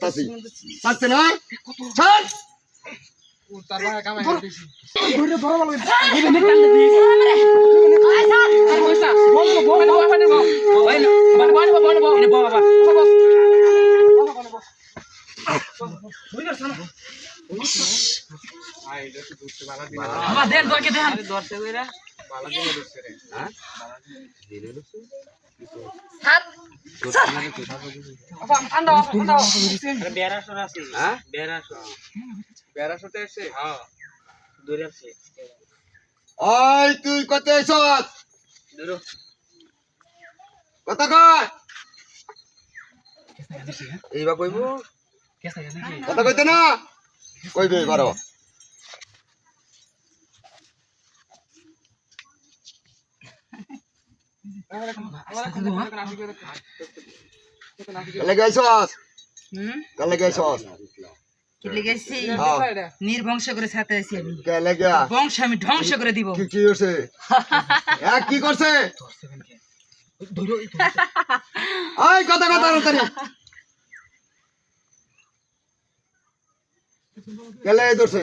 তাসি ছাড়তে না ছাড় ওই তুই কত কয়। এইবার কইব? কত কইতে না। কইবে বারো কালে গাইছস কালে গাইছস কেলে গেছি হ্যাঁ নির্বংশ করে ছাতে আছি আমি বংশ আমি ধ্বংস করে দিব। কি করছে? কথা কথা কেলে ধরছে?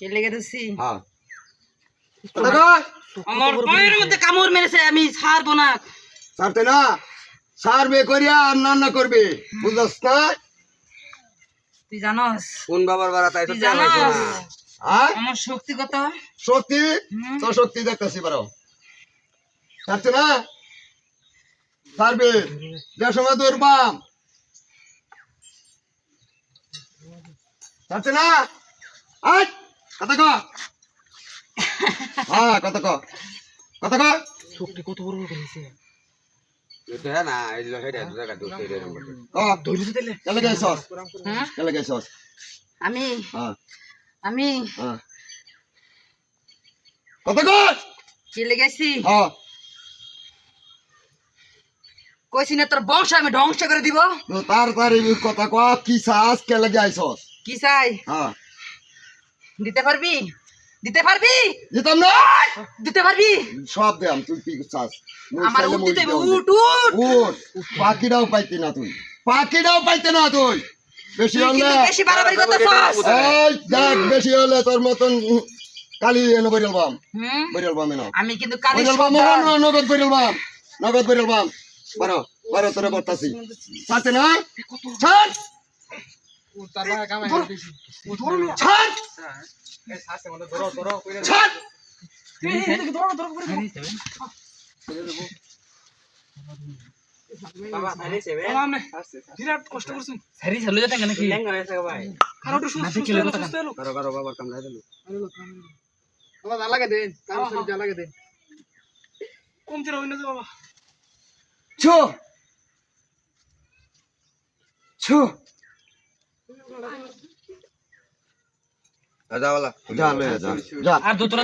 কেলে হ্যাঁ। আমার পায়ের মধ্যে কামড় মেরেছে আমি ছাড়বো না। ছাড়তে না সারবে করিয়া অন্যান্য করবে। বুঝছস না? তুই জানস? কোন বাবার বাড়া তাই তো জানস। আর আমার শক্তি কত? শক্তি? তো শক্তি দেখতেছি বারো ছাড়ছে না? সারবে যে সময় তোর বাম ছাড়ছে না? আয় কথা ক। হ্যাঁ কথা ক? কথা ক? এটা হ্যাঁ? ক আমি? হ্যাঁ। আমি? হ্যাঁ। গেছি। হ্যাঁ। কইছি না তোর বংশ আমি ধ্বংস করে দিব। তো তাড়াতাড়ি কথা ক কি চাস কেলে গেছস কি চাই? হ্যাঁ। দিতে পারবি? দিতে পারবি? যেতাম না। দিতে পারবি? সব দেম তুই কি চাস আমার উঠ দিতে উঠ উঠ। উঠ। পাখিটাও পাইতে না তুই। পাখিটাও পাইতে না তুই। বেশি হলে বেশি বাড়াবাড়ি করতেছস এই দেখ বেশি হলে তোর মতন কালি এনে বইরাল বাম। বইরাল বাম এনো আমি কিন্তু কালি বইরাল বাম নগদ বইরাল বাম। নগদ বইরাল বাম। বারো বারো তোরে বর্তাছি ছাড়তে না? ছাড়! ছাড়! ছাড়! বাবা আরে সারি চলে যেতে কেন কি হয়েছে ভাই। করো করো বাবার কামড়াই দিল। ছো! ছো! वाला যা লয়ে যা। যা। আর দুতরা